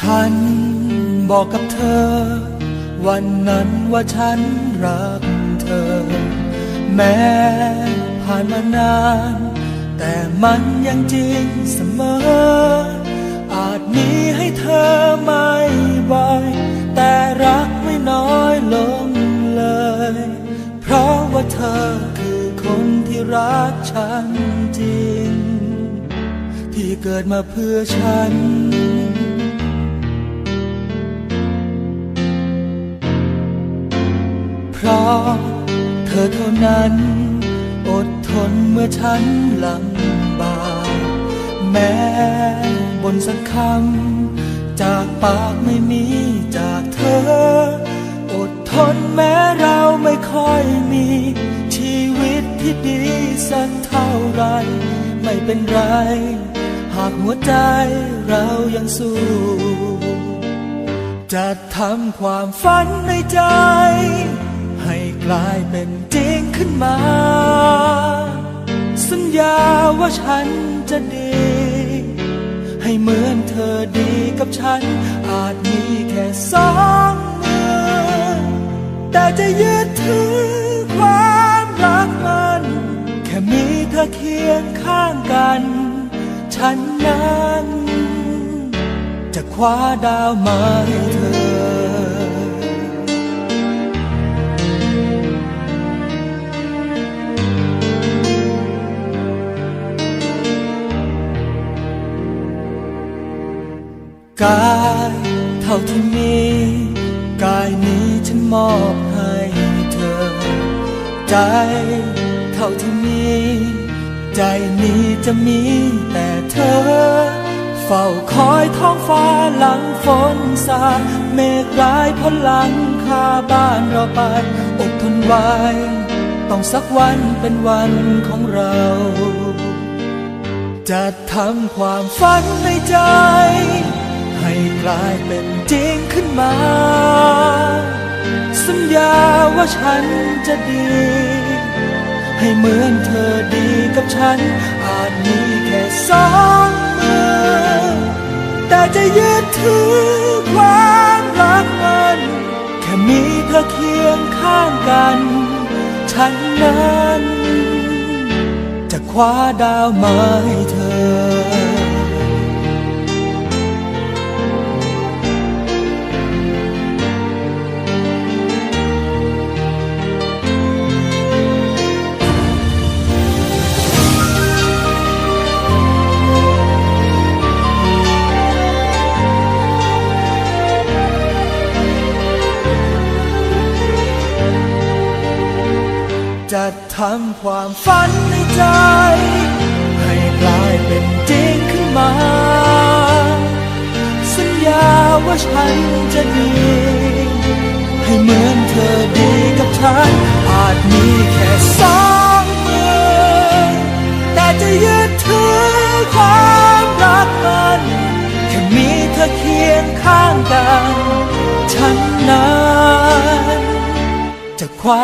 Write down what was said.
ฉันบอกกับเธอ วันนั้นว่าฉันรักเธอ แม้ผ่านมานาน แต่มันยังจริงเสมอ อาจมีให้เธอไม่บ่อย แต่รักไม่น้อยลงเลย เพราะว่าเธอคือคนที่รักฉันจริง ที่เกิดมาเพื่อฉัน เธอเท่านั้น อดทนเมื่อฉันลำบากแม้บนสักคำจากปากไม่มีจากเธอ อดทนแม้เราไม่ค่อยมี ชีวิตที่ดีสักเท่าไร ไม่เป็นไร หากหัวใจเรายังสู้ จะทำความฝันในใจ ให้กลายเป็นจริงขึ้นมา สัญญาว่าฉันจะดี ให้เหมือนเธอดีกับฉัน อาจมีแค่สองมือ แต่จะยึดถือความรักมัน แค่มีเธอเคียงข้างกัน ฉันนั้น จะคว้าดาวมาให้เธอ กายเท่าที่มีกายนี้ฉันมอบให้เธอ ใจเท่าที่มีใจนี้จะมีแต่เธอ เฝ้าคอยท้องฟ้าหลังฝนสาเมฆร้ายพลังคาบ้านเราไปอดทนไว้ ต้องสักวันเป็นวันของเราจะทำความฝันในใจ ให้กลายเป็นจริงขึ้นมา สัญญาว่าฉันจะดี ให้เหมือนเธอดีกับฉัน อาจมีแค่สองมือ แต่จะยึดถือความรักมัน แค่มีเธอเคียงข้างกัน ฉันนั้น จะคว้าดาวมาให้เธอ จะทำความฝันในใจ ให้กลายเป็นจริงขึ้นมา สัญญาว่าฉันจะดี ให้เหมือนเธอดีกับฉัน อาจมีแค่สองมือ แต่จะยึดถือความรักมันแค่มีเธอเคียงข้างกัน ฉันนั้น จะคว้